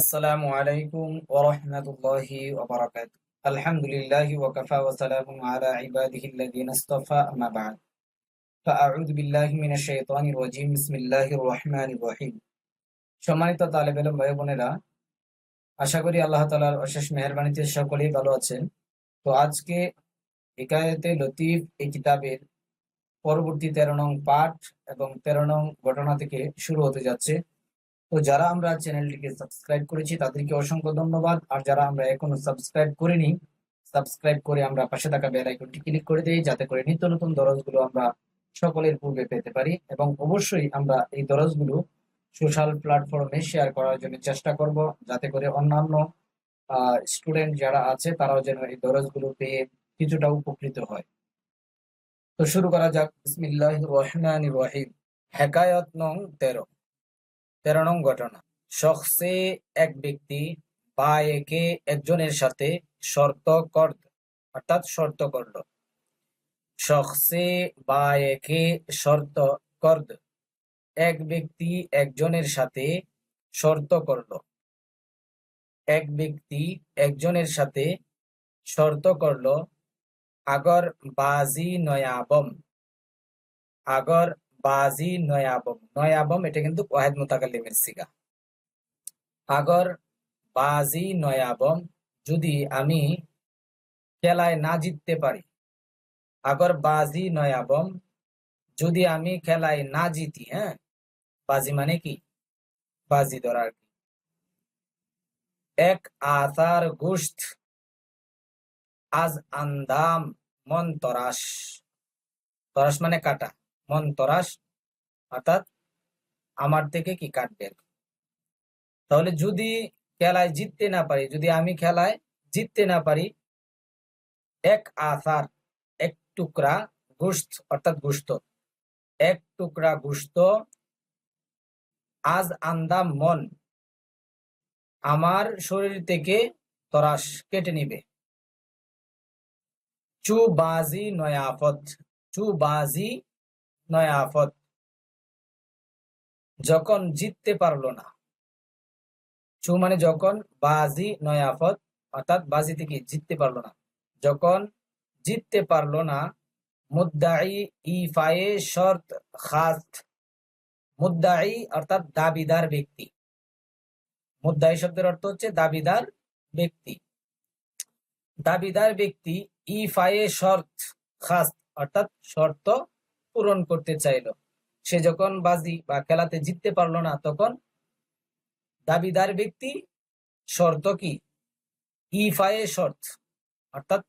আসসালামু আলাইকুম ওয়া রাহমাতুল্লাহি ওয়া বারাকাতুহু। আলহামদুলিল্লাহি ওয়া কাফা ওয়া সালামুন আলা ইবাদিহি আল্লাযিনা ইসতাফা আম্মা বা'দ। ফাআউযু বিল্লাহি মিনাশ শাইতানির রাজীম, বিসমিল্লাহির রহমানির রহিম। সম্মানিত তালেব ইলম ভাই বোনেরা, আশা করি আল্লাহ তাআলার অশেষ মেহেরবানিতে সকলেই ভালো আছেন। তো আজকে হিকায়াতে লতিফ এই কিতাবের পরবর্তী তেরো নং পাঠ এবং তেরো নং ঘটনা থেকে শুরু হতে যাচ্ছে। তো যারা আমরা চ্যানেলটিকে সাবস্ক্রাইব করেছি, তাদেরকে অসংখ্য ধন্যবাদ। আর যারা আমরা এখনও সাবস্ক্রাইব করিনি, সাবস্ক্রাইব করে আমরা পাশে থাকা বেল আইকনটি ক্লিক করে দিই, যাতে করে নিত্য নতুন দরজগুলো আমরা সকলের পূর্বে পেতে পারি। এবং অবশ্যই আমরা এই দরজগুলো সোশ্যাল প্ল্যাটফর্মে শেয়ার করার জন্য চেষ্টা করব, যাতে করে অন্যান্য স্টুডেন্ট যারা আছে, তারাও যেন এই দরজগুলো পেয়ে কিছুটা উপকৃত হয়। তো শুরু করা যাক। বিসমিল্লাহ রহমান রহিম। হেকায়ত নং তেরো। তেরো নং ঘটনা। শখসে এক ব্যক্তি বা একে একজনের সাথে শর্ত করদ অর্থাৎ শর্ত করল। শখসে বা একে শর্ত করদ এক ব্যক্তি একজনের সাথে শর্ত করল। এক ব্যক্তি একজনের সাথে শর্ত করল, আগর বাজি নয়াবম আগর বাজি নয়াবম নয়াবম এটা কিন্তু ওয়াহেদ সিগা। আগর, বাজি যদি আমি খেলায় না জিততে পারি। আগর, বাজি যদি আমি খেলায় না জিতি হ্যাঁ? বাজি মানে কি? বাজি ধরার কি। এক আতার গোস্ত আজ আন্দাম, মন তরাস তরাস মানে কাটা। মন তরাস অর্থাৎ আমার থেকে কি কাটবে? তাহলে যদি খেলায় জিততে না পারি, যদি আমি খেলায় জিততে না পারি, এক আসার এক টুকরা গোস্ত অর্থাৎ গোস্ত এক টুকরা গোস্ত আজ আন্দাম মন আমার শরীর থেকে তরাস কেটে নিবে। চু বাজি নয়াফত চু বাজি নয়াফত যখন জিততে পারল না। চু মানে যখন বাজি নয়াফত অর্থাৎ বাজি থেকে জিততে পারল না। যখন জিততে পারল না, মুদ্দাই ইফায়ে শর্ত খাস মুদ্দাই অর্থাৎ দাবিদার ব্যক্তি। মুদ্দাই শব্দের অর্থ হচ্ছে দাবিদার ব্যক্তি। দাবিদার ব্যক্তি ইফায়ে শর্ত খাস অর্থাৎ শর্ত পূরণ করতে চাইল। সে যখন বাজি বা খেলাতে জিততে পারল না, তখন দাবিদার ব্যক্তি শর্ত কি? ইফায়ে শর্ত, অর্থাৎ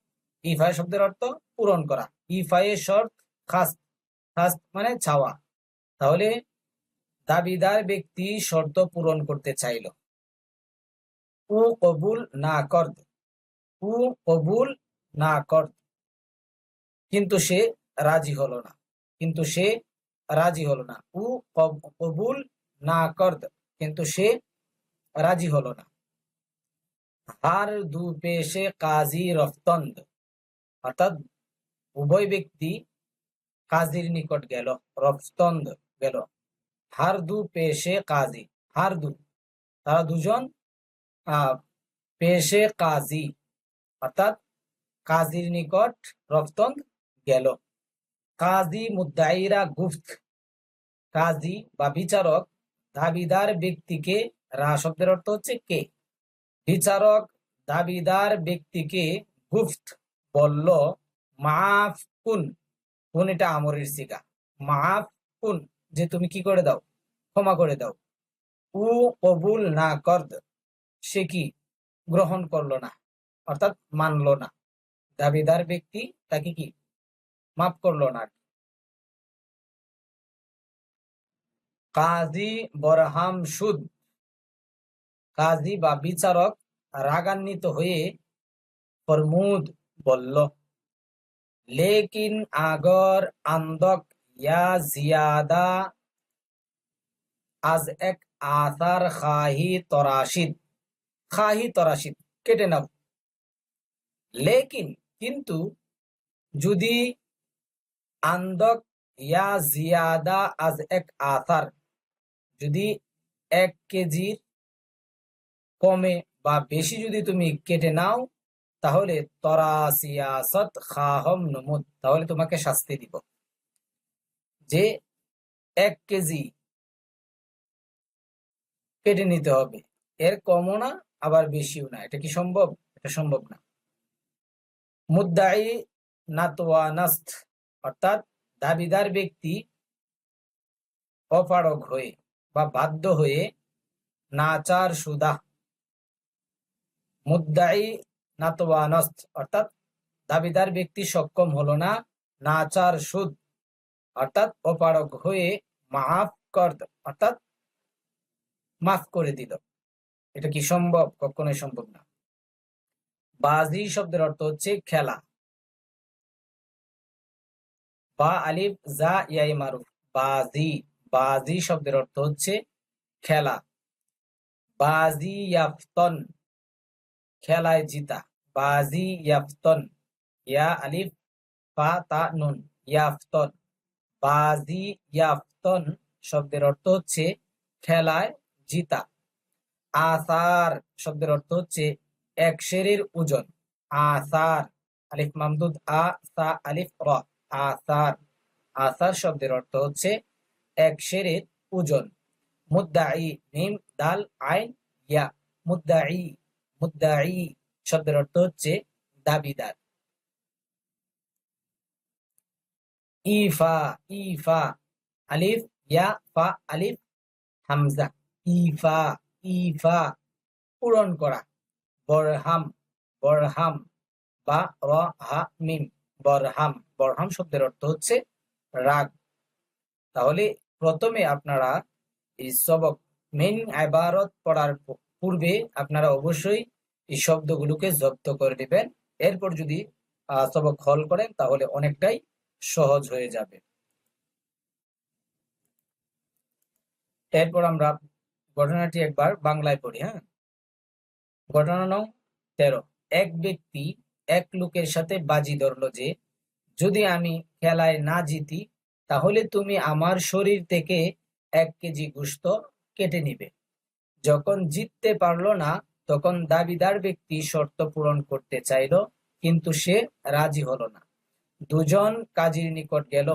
ইফায়ে শব্দের অর্থ পূরণ করা। ইফায়ে শর্ত, খাস খাস মানে ছাওয়া। তাহলে দাবিদার ব্যক্তি শর্ত পূরণ করতে চাইল। উ কবুল না কর, উ কবুল না কর। কিন্তু সে রাজি হলো না। কিন্তু সে রাজি হলো না। উ কবুল না কর কিন্তু সে রাজি হলো না। হার দু পেশে কাজী রফতন্দ। অর্থাৎ উভয় ব্যক্তি কাজীর নিকট গেল, রফতন্দ গেল। হার দু পেশে কাজী, হার দু। তারা দুজন পেশে কাজী। অর্থাৎ কাজীর নিকট রফতন্দ গেল। কাজী মুদ্দাইরা গুফত কাজী বা বিচারক, দাবিদার ব্যক্তিকে, রা শব্দের অর্থ হচ্ছে কে? বিচারক, দাবিদার ব্যক্তিকে গুফত বলল, মাফ কুন। কুন এটা আমরের সিগা মাফ কুন। যে তুমি কি করে দাও? ক্ষমা করে দাও। উ কবুল না করদ। সে কি? গ্রহণ করল না, অর্থাৎ মানলো না। দাবিদার ব্যক্তি তাকে কি মাফ করল না। কাজী বরহাম সুদ। কাজী বা বিচারক রাগান্বিত হয়ে ফরমুদ বলল, লেকিন আগর আন্দক ইয়া জিয়াদা, আজ এক আসার খাহি তরাশিদ। খাহি তরাশিদ, কেটে নাও। লেকিন, কিন্তু যদি আন্দক ইয়া জিয়াদা আজ এক আসার যদি এক কেজির কমে বা বেশি যদি তুমি কেটে নাও, তাহলে তরা সিয়াসত খাহম নমুদ, তাহলে তোমাকে শাস্তি দিব। যে এক কেজি কেটে নিতে হবে, এর কমও না, আবার বেশিও না। এটা কি সম্ভব? এটা সম্ভব না। মুদ্দাই নাতওয়ানাস্ত অর্থাৎ দাবিদার ব্যক্তি অপারগ হয়ে বা বাধ্য হয়ে নাচার সুদা, মুদ্দাই নাতওয়ানস্ত, অর্থাৎ দাবিদার ব্যক্তি সক্ষম হলো না নাচার সুদ, অর্থাৎ অপারগ হয়ে মাফ কর, অর্থাৎ মাফ করে দিল। এটা কি সম্ভব? কখনোই সম্ভব না। বাজি শব্দের অর্থ হচ্ছে খেলা। বা আলিফ, জা, ইয়াই মারুফ। বাজি বাজি শব্দের অর্থ হচ্ছে খেলা। বাজি ইয়াফতন, খেলায় জিতা। বাজি ইয়াফতন, ইয়া, আলিফ, ফা, তা, নুন, ইয়াফতন। বাজি ইয়াফতন শব্দের অর্থ হচ্ছে খেলায় জিতা। আসার শব্দের অর্থ হচ্ছে এক শেরের ওজন। আসার, আলিফ মামদুদ, আ, সা, আলিফ, র। আসার। আসার শব্দের অর্থ হচ্ছে এক শেরের ওজন। মুদ্দাই দাল, আইন, ইয়া। মুদ্দাই মুদ্দাই শব্দের অর্থ হচ্ছে দাবিদার। ইফা ইফা আলিফ, ইয়া, ফা, আলিফ, হামজা। ইফা ইফা পূরণ করা। বরহাম বরহাম, বা, র মিম, বরহাম। বরহাম শব্দের অর্থ হচ্ছে রাগ। তাহলে প্রথমে আপনারা এই সবক মেন আবারত পড়ার পূর্বে আপনারা অবশ্যই এই শব্দগুলোকে জব্দ করে নেবেন। এরপর যদি সবক হল করেন, তাহলে অনেকটাই সহজ হয়ে যাবে। এরপর আমরা ঘটনাটি একবার বাংলায় পড়ি হ্যাঁ? ঘটনা নং তেরো। এক ব্যক্তি এক লোকের সাথে বাজি ধরল যে যদি আমি খেলায় না জিতি, তাহলে তুমি আমার শরীর থেকে এক কেজি গুস্ত কেটে নিবে। যখন জিততে পারল না, তখন দাবিদার ব্যক্তি শর্ত পূরণ করতে চাইল, কিন্তু সে রাজি হলো না। দুজন কাজীর নিকট গেল,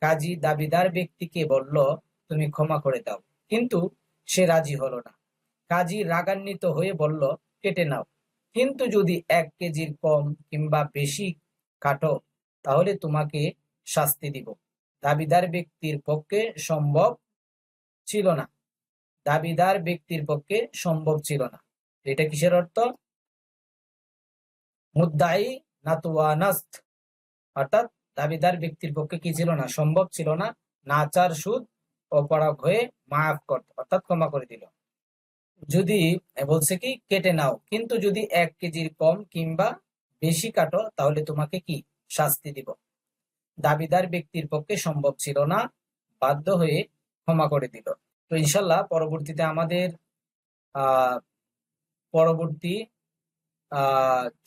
কাজী দাবিদার ব্যক্তিকে বলল, তুমি ক্ষমা করে দাও। কিন্তু সে রাজি হলো না। কাজী রাগান্বিত হয়ে বলল, কেটে নাও। কিন্তু যদি এক কেজির কম কিংবা বেশি কাটো তাহলে তোমাকে শাস্তি দিব। দাবিদার ব্যক্তির পক্ষে সম্ভব ছিল না। দাবিদার ব্যক্তির পক্ষে সম্ভব ছিল না। এটা কিসের অর্থ? মুদ্দাই নাতুয়ানাস্ত অর্থাৎ দাবিদার ব্যক্তির পক্ষে কি ছিল না? সম্ভব ছিল না। নাচার সুদ অপরাগ হয়ে মাফ করত অর্থাৎ ক্ষমা করে দিল। যদি, বলছে কি, কেটে নাও। কিন্তু যদি এক কেজির কম কিংবা বেশি কাটো, তাহলে তোমাকে কি শাস্তি দিব। দাবিদার ব্যক্তির পক্ষে সম্ভব ছিল না, বাধ্য হয়ে ক্ষমা করে দিল। তো ইনশাল্লাহ পরবর্তীতে আমাদের পরবর্তী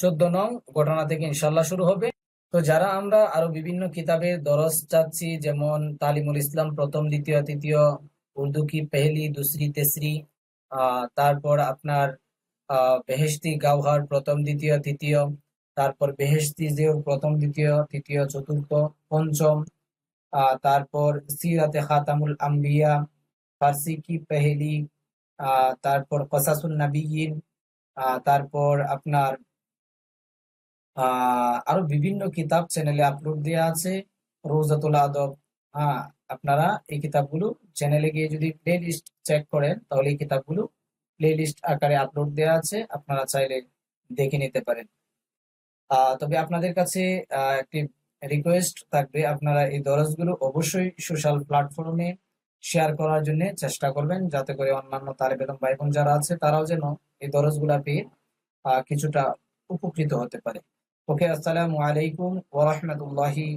চোদ্দ নং ঘটনা থেকে ইনশাল্লাহ শুরু হবে। তো যারা আমরা আরও বিভিন্ন কিতাবের দরস চাচ্ছি, যেমন তালিমুল ইসলাম প্রথম, দ্বিতীয়, তৃতীয়, উর্দু কি পেহলি, দুসরি, তেসরি তারপর আপনার আহ বেহেস্তি গাওহার প্রথম, দ্বিতীয়, তৃতীয় তারপর বেহেস্তি জিওর প্রথম দ্বিতীয়, তৃতীয়, চতুর্থ, পঞ্চম তারপর সিরাতে খাতামুল আম্বিয়া, ফার্সি কি পেহেলি তারপর কসাসুল নাবিয়িন তারপর আপনার আরও বিভিন্ন কিতাব চ্যানেলে আপলোড দেওয়া আছে, রোজাতুল আদব। হ্যাঁ আপনারা এই কিতাবগুলো চ্যানেলে গিয়ে যদি প্লে লিস্ট চেক করেন, তাহলে এই কিতাবগুলো প্লে লিস্ট আকারে আপলোড দেওয়া আছে, আপনারা চাইলে দেখে নিতে পারেন। তবে আপনাদের কাছে একটি রিকোয়েস্ট থাকবে। আপনারা এই দরজগুলো অবশ্যই সোশ্যাল প্ল্যাটফর্মে শেয়ার করার জন্য চেষ্টা করবেন, যাতে করে অন্যান্য তার বেদম ভাই বোন যারা আছে, তারাও যেন এই দরজগুলা পেয়ে কিছুটা উপকৃত হতে পারে। ওকে, আসসালামু আলাইকুম ওরহমতুল্লাহি